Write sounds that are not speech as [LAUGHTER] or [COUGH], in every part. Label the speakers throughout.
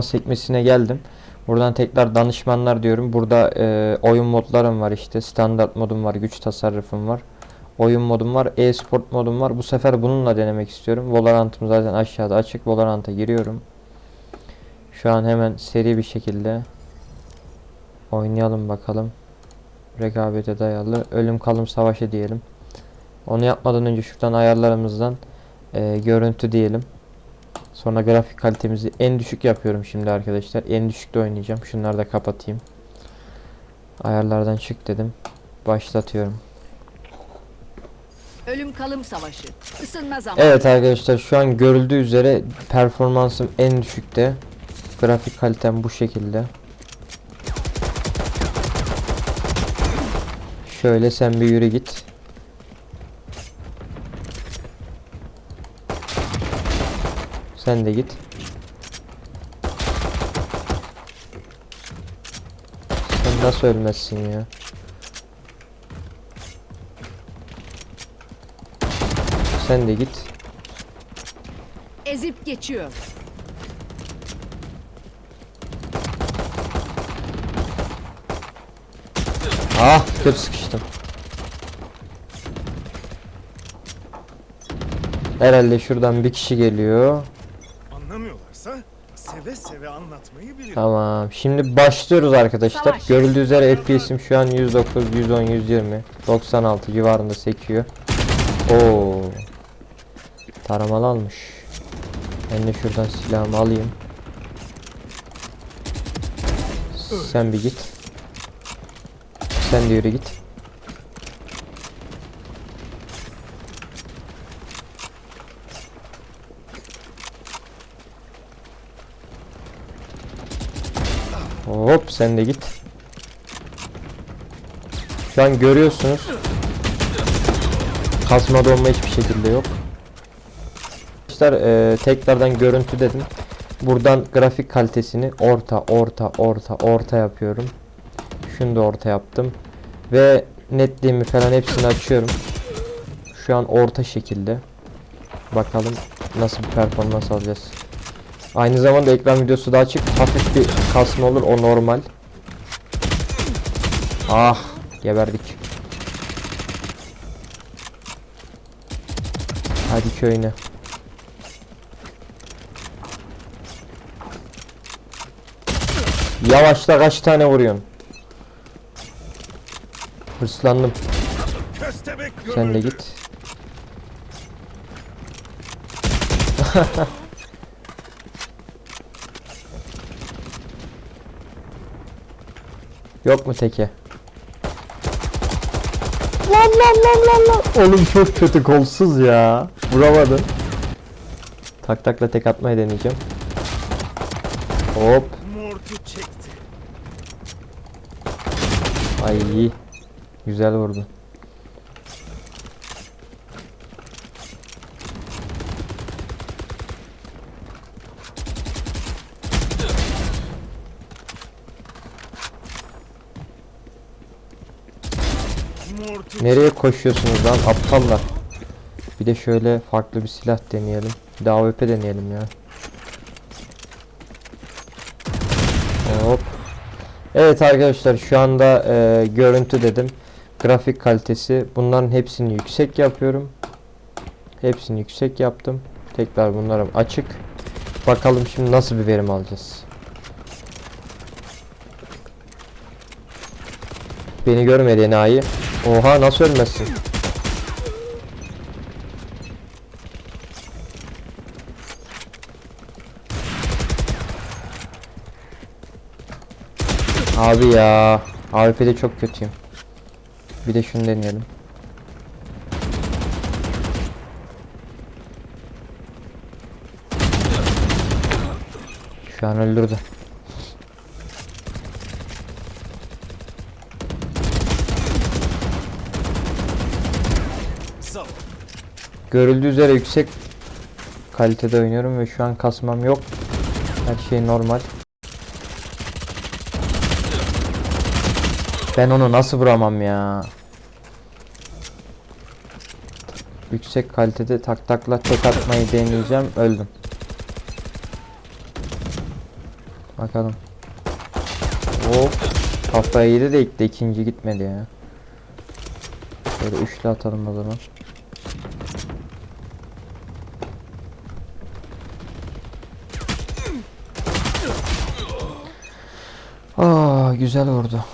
Speaker 1: sekmesine geldim. Buradan tekrar danışmanlar diyorum. Burada e, oyun modlarım var işte. Standart modum var, güç tasarrufum var. Oyun modum var, e-sport modum var. Bu sefer bununla denemek istiyorum. Valorant'ım zaten aşağıda açık. Valorant'a giriyorum. Şu an hemen seri bir şekilde oynayalım bakalım. Rekabete dayalı ölüm kalım savaşı diyelim. Onu yapmadan önce şuradan ayarlarımızdan e, görüntü diyelim. Sonra grafik kalitemizi en düşük yapıyorum şimdi arkadaşlar. En düşükte oynayacağım. Şunları da kapatayım. Ayarlardan çık dedim. Başlatıyorum.
Speaker 2: Ölüm kalım savaşı. Isınma zamanı.
Speaker 1: Evet arkadaşlar şu an görüldüğü üzere performansım en düşükte. Grafik kalitem bu şekilde. Şöyle sen bir yürü git. Sen de git. Sen nasıl ölmezsin ya? Sen de git.
Speaker 2: Ezip geçiyor.
Speaker 1: Ah kötü sıkıştım. Herhalde şuradan bir kişi geliyor.
Speaker 3: Anlamıyorlarsa seve seve anlatmayı bilirim.
Speaker 1: Tamam. Şimdi başlıyoruz arkadaşlar.
Speaker 2: Savaş.
Speaker 1: Görüldüğü üzere FPS'im şu an 109, 110, 120, 96 civarında sekiyor. Oo. Taramalı almış. Ben de şuradan silahımı alayım. Sen bir git. Sen de yürü git. Hop sen de git. Şu an görüyorsunuz. Kasma donma hiçbir şekilde yok. Arkadaşlar eee, tekrardan görüntü dedim. Buradan grafik kalitesini orta orta orta orta yapıyorum. Şunu da orta yaptım. Ve netliğimi falan hepsini açıyorum. Şu an orta şekilde. Bakalım nasıl bir performans alacağız. Aynı zamanda ekran videosu da açık. Hafif bir kasma olur o normal. Ah geberdik. Hadi köyüne. Yavaşla kaç tane vuruyorsun? Hırslandım. Sen de git. [LAUGHS] Yok mu teke? Lan lan lan lan lan. Oğlum çok kötü kolsuz ya. Vuramadım. Tak takla tek atmayı deneyeceğim. Hop.
Speaker 3: Mortu çekti.
Speaker 1: Ay. Güzel vurdu. Nereye koşuyorsunuz lan aptallar? Bir de şöyle farklı bir silah deneyelim. Bir de AWP deneyelim ya. Hop. Evet arkadaşlar şu anda e, görüntü dedim. Grafik kalitesi. Bunların hepsini yüksek yapıyorum. Hepsini yüksek yaptım. Tekrar bunlarım açık. Bakalım şimdi nasıl bir verim alacağız. Beni görmedi enayi. Oha nasıl ölmezsin? Abi ya. AWP'de çok kötüyüm. Bir de şunu deneyelim. Şu an öldürdü. Görüldüğü üzere yüksek kalitede oynuyorum ve şu an kasmam yok. Her şey normal. Ben onu nasıl vuramam ya? Yüksek kalitede tak takla tek atmayı deneyeceğim. Öldüm. Bakalım. Hop. Kafaya yedi de de ikinci gitmedi ya. Böyle üçlü atalım o zaman. Güzel vurdu.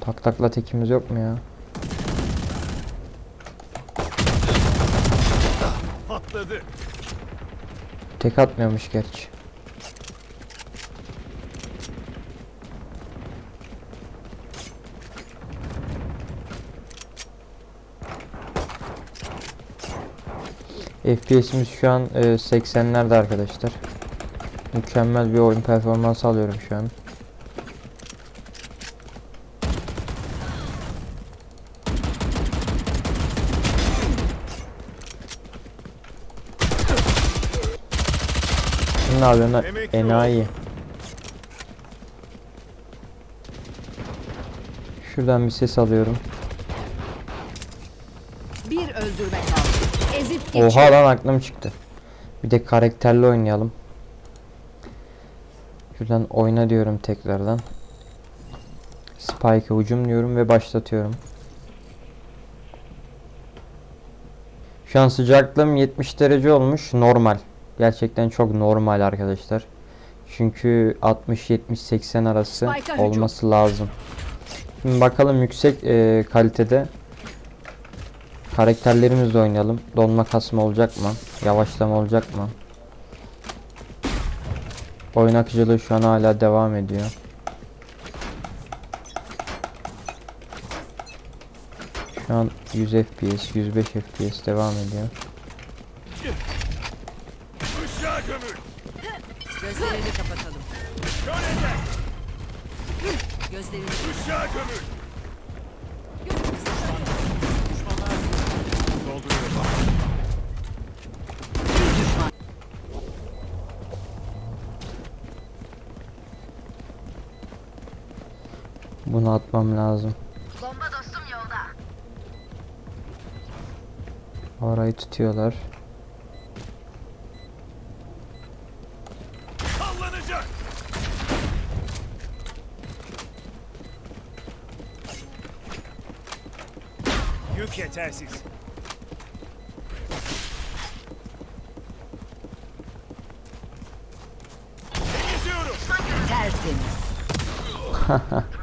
Speaker 1: Tak takla tekimiz yok mu ya?
Speaker 3: Patladı.
Speaker 1: Tek atmıyormuş gerçi. FPS'imiz şu an e, 80'lerde arkadaşlar. Mükemmel bir oyun performansı alıyorum şu an. Ne yapıyorsun? Enayi. Şuradan bir ses alıyorum.
Speaker 2: Bir öldürme. Ezip geç.
Speaker 1: Oha lan aklım çıktı. Bir de karakterli oynayalım. Şuradan oyna diyorum tekrardan. Spike'a hücum diyorum ve başlatıyorum. Şu an sıcaklığım 70 derece olmuş. Normal. Gerçekten çok normal arkadaşlar. Çünkü 60-70-80 arası olması lazım. Şimdi bakalım yüksek e, kalitede karakterlerimizle oynayalım. Donma kasma olacak mı? Yavaşlama olacak mı? Oyun akıcılığı şu an hala devam ediyor. Şu an 100 FPS, 105 FPS devam ediyor.
Speaker 2: Gözlerini kapatalım. Gözlerini
Speaker 3: Işığa.
Speaker 1: Bunu atmam lazım.
Speaker 4: Bomba dostum yolda.
Speaker 1: Orayı tutuyorlar.
Speaker 3: Sallanacak. Yük yetersiz.
Speaker 2: Tertemiz. [LAUGHS]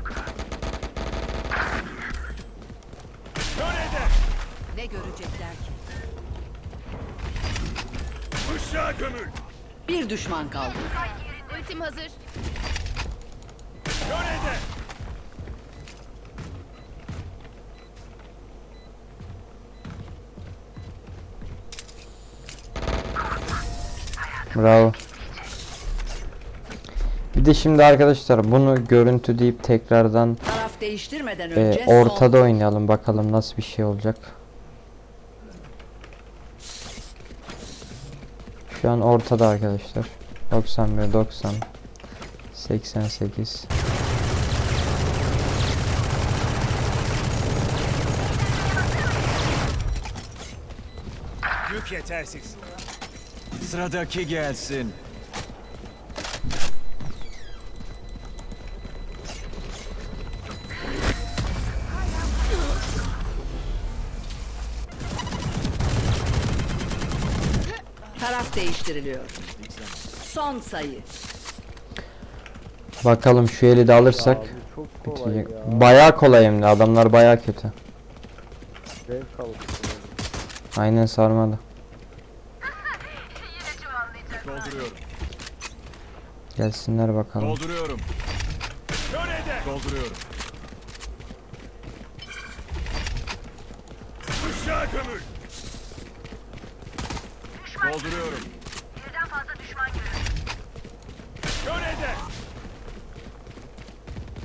Speaker 2: Ne görecekler ki?
Speaker 3: Işığa gömül.
Speaker 2: Bir düşman kaldı.
Speaker 4: Ultim hazır.
Speaker 3: Kör eder.
Speaker 1: Bravo. Bir de şimdi arkadaşlar bunu görüntü deyip tekrardan
Speaker 2: Taraf değiştirmeden
Speaker 1: e,
Speaker 2: önce
Speaker 1: ortada
Speaker 2: son.
Speaker 1: oynayalım bakalım nasıl bir şey olacak. Şu an ortada arkadaşlar. 91 90 88
Speaker 3: Yük yetersiz.
Speaker 5: Sıradaki gelsin.
Speaker 2: Değiştiriliyor. Son sayı.
Speaker 1: Bakalım şu eli de alırsak bitecek. Bayağı kolay hem de adamlar bayağı kötü. Aynen sarmadı.
Speaker 3: Dolduruyorum.
Speaker 1: Gelsinler bakalım.
Speaker 5: Dolduruyorum.
Speaker 3: Eder.
Speaker 5: Dolduruyorum.
Speaker 3: Işığa gömül.
Speaker 5: Dolduruyorum.
Speaker 4: Birden fazla düşman görüldü.
Speaker 3: Kör eder.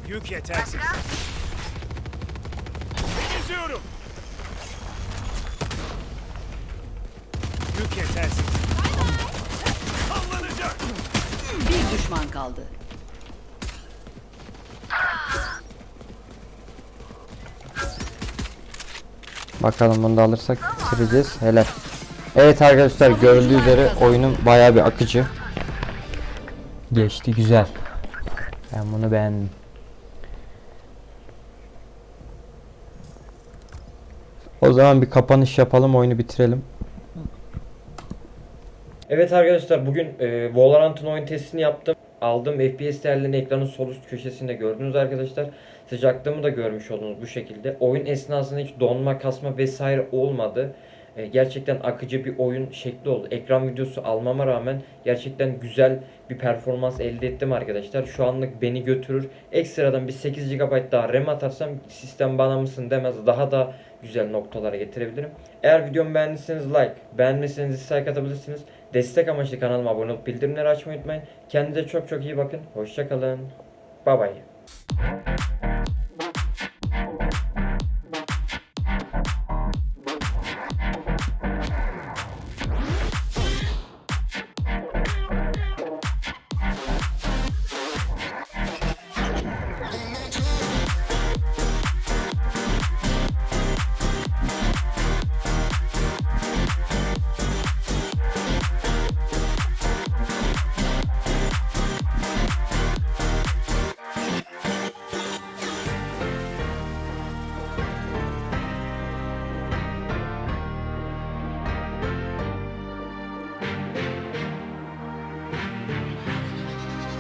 Speaker 3: Yük yetersiz. Temizliyorum. Yük yetersiz. Sallanacak.
Speaker 2: Bir düşman kaldı.
Speaker 1: Bakalım bunu da alırsak bitireceğiz. Helal. Evet arkadaşlar görüldüğü üzere oyunun bayağı bir akıcı. Geçti güzel. Ben bunu beğendim. O zaman bir kapanış yapalım oyunu bitirelim. Evet arkadaşlar bugün e, Valorant'ın oyun testini yaptım. Aldığım FPS değerlerini ekranın sol üst köşesinde gördünüz arkadaşlar. Sıcaklığımı da görmüş oldunuz bu şekilde. Oyun esnasında hiç donma, kasma vesaire olmadı. E, gerçekten akıcı bir oyun şekli oldu. Ekran videosu almama rağmen gerçekten güzel bir performans elde ettim arkadaşlar. Şu anlık beni götürür. Ekstradan bir 8 GB daha RAM atarsam sistem bana mısın demez. Daha da güzel noktalara getirebilirim. Eğer videomu beğendiyseniz like, beğenmezseniz dislike atabilirsiniz. Destek amaçlı kanalıma abone olup bildirimleri açmayı unutmayın. Kendinize çok çok iyi bakın. Hoşçakalın. Bye bye.